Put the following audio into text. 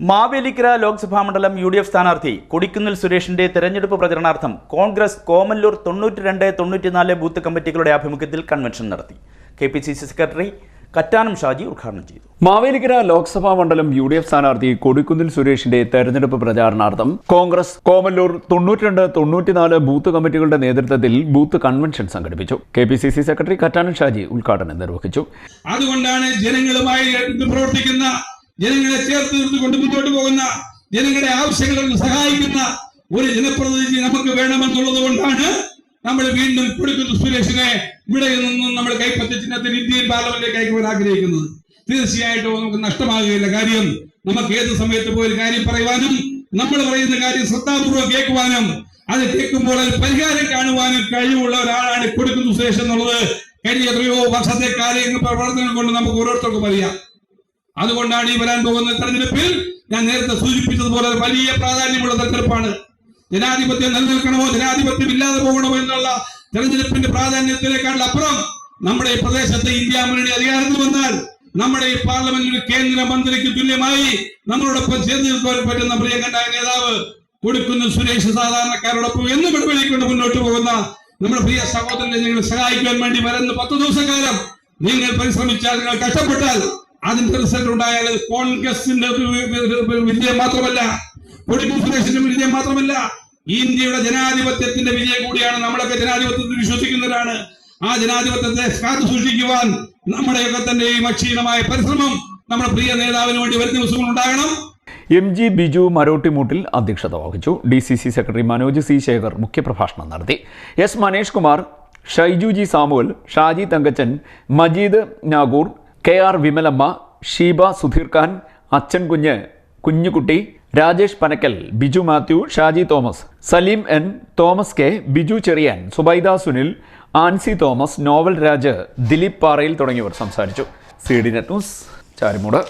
മാവേലിക്കര ലോക്സഭാ മണ്ഡലം U D F സ്ഥാനാർത്ഥി കൊടിക്കുന്നിൽ സുരേഷിന്റെ തെരഞ്ഞെടുപ്പ് പ്രചരണാർത്ഥം കോൺഗ്രസ് കോമല്ലൂർ തൊണ്ണൂറ്റി രണ്ട് തൊണ്ണൂറ്റിനാല് ബൂത്ത് കമ്മിറ്റികളുടെ ആഭിമുഖ്യത്തിൽ കൺവെൻഷൻ നടത്തി. K P C C secretary Kattanam Shaji ഉദ്ഘാടനം ചെയ്തു. മാവേലിക്കര ലോക്സഭാ മണ്ഡലം യു ഡി എഫ് സ്ഥാനാർത്ഥി കൊടിക്കുന്നിൽ സുരേഷിന്റെ തെരഞ്ഞെടുപ്പ് പ്രചാരണാർത്ഥം കോൺഗ്രസ് കോമല്ലൂർ തൊണ്ണൂറ്റിരണ്ട് തൊണ്ണൂറ്റിനാല് ബൂത്ത് കമ്മിറ്റികളുടെ നേതൃത്വത്തിൽ ബൂത്ത് കൺവെൻഷൻ സംഘടിപ്പിച്ചു. K P C C secretary Kattanam Shaji ഉദ്ഘാടനം നിർവഹിച്ചു. അതുകൊണ്ടാണ് ജനങ്ങളുമായി പ്രവർത്തിക്കുന്ന ജനങ്ങളെ ചേർത്ത് നിർത്തിക്കൊണ്ട് മുന്നോട്ട് പോകുന്ന ജനങ്ങളുടെ ആവശ്യങ്ങളിൽ സഹായിക്കുന്ന ഒരു ജനപ്രതിനിധി നമുക്ക് വേണമെന്നുള്ളത് കൊണ്ടാണ് നമ്മൾ വീണ്ടും കൊടുക്കുന്ന സുരേഷിനെ. ഇവിടെ നിന്നും നമ്മൾ കൈപ്പറ്റ ചിഹ്നത്തിൽ ഇന്ത്യൻ പാർലമെന്റിലേക്ക് അയക്കുവാൻ ആഗ്രഹിക്കുന്നത്. തീർച്ചയായിട്ടും നമുക്ക് നഷ്ടമാകുകയില്ല. കാര്യം നമുക്ക് ഏത് സമയത്ത് പോയി കാര്യം പറയുവാനും നമ്മൾ പറയുന്ന കാര്യം ശ്രദ്ധാപൂർവം കേൾക്കുവാനും അത് കേൾക്കുമ്പോൾ അത് പരിഹാരം കാണുവാനും കഴിവുള്ള ഒരാളാണ് കൊടുക്കുന്ന സുരേഷ് എന്നുള്ളത്. കഴിഞ്ഞ എത്രയോ വർഷത്തെ കാര്യങ്ങൾ പ്രവർത്തനം കൊണ്ട് നമുക്ക് ഓരോരുത്തർക്കും അറിയാം. അതുകൊണ്ടാണ് ഈ വരാൻ പോകുന്ന തെരഞ്ഞെടുപ്പിൽ ഞാൻ നേരത്തെ സൂചിപ്പിച്ചതുപോലെ വലിയ പ്രാധാന്യമുള്ള തെരഞ്ഞെടുപ്പാണ്. ജനാധിപത്യം നിലനിൽക്കണമോ ജനാധിപത്യം ഇല്ലാതെ പോകണമോ എന്നുള്ള തെരഞ്ഞെടുപ്പിന്റെ പ്രാധാന്യത്തിനേക്കാൾ അപ്പുറം നമ്മുടെ ഈ പ്രദേശത്തെ ഇന്ത്യ മുന്നണി അധികാരത്തിൽ വന്നാൽ നമ്മുടെ ഈ പാർലമെന്റിൽ കേന്ദ്ര മന്ത്രിക്ക് തുല്യമായി നമ്മളോടൊപ്പം ചേർന്ന് നിൽക്കാൻ പറ്റുന്ന പ്രിയങ്കണ്ടായ നേതാവ് കൊടുക്കുന്ന സുരേഷ് സാധാരണക്കാരോടൊപ്പം എന്നും ഇടപെടിക്കൊണ്ട് മുന്നോട്ട് പോകുന്ന നമ്മുടെ പ്രിയ സഹോദരനെ നിങ്ങൾ സഹായിക്കാൻ വേണ്ടി വരുന്ന പത്ത് ദിവസക്കാലം നിങ്ങൾ പരിശ്രമിച്ചാൽ നിങ്ങൾ കഷ്ടപ്പെട്ടാൽ അതിന്റെ റിസൾട്ട് ഉണ്ടായാൽ കോൺഗ്രസിന്റെ വിജയം മാത്രമല്ല പൊളിറ്റിക്കൽ സുരേഷിന്റെ വിജയം മാത്രമല്ല ഇന്ത്യയുടെ ജനാധിപത്യത്തിന്റെ വിജയം കൂടിയാണ് നമ്മളൊക്കെ ജനാധിപത്യത്തിൽ വിശ്വസിക്കുന്നവരാണ്. ആ ജനാധിപത്യത്തെ കാത്തു സൂക്ഷിക്കുവാൻ നമ്മുടെയൊക്കെ തന്നെ ഈ അക്ഷീണമായ പരിശ്രമം നമ്മുടെ പ്രിയ നേതാവിന് വേണ്ടി വരുന്ന ദിവസങ്ങൾ ഉണ്ടാകണം. എം ജി ബിജു മരോട്ടിമൂട്ടിൽ അധ്യക്ഷത വഹിച്ചു. D C C secretary Manoj C Sekhar മുഖ്യപ്രഭാഷണം നടത്തി. S Manesh Kumar Shaiju G Samuel Shaji Thankachan Majeed Nagoor K R Vimalamma Sheeba Sudheer Khan Achan Kunju Kunjukutty Rajesh Panakkal Biju Mathew Shaji Thomas Saleem N Thomas K Biju Cherian Subaida Sunil Ancy Thomas Noval Raj Dileep Parayil തുടങ്ങിയവർ സംസാരിച്ചു. C D net news Charummood.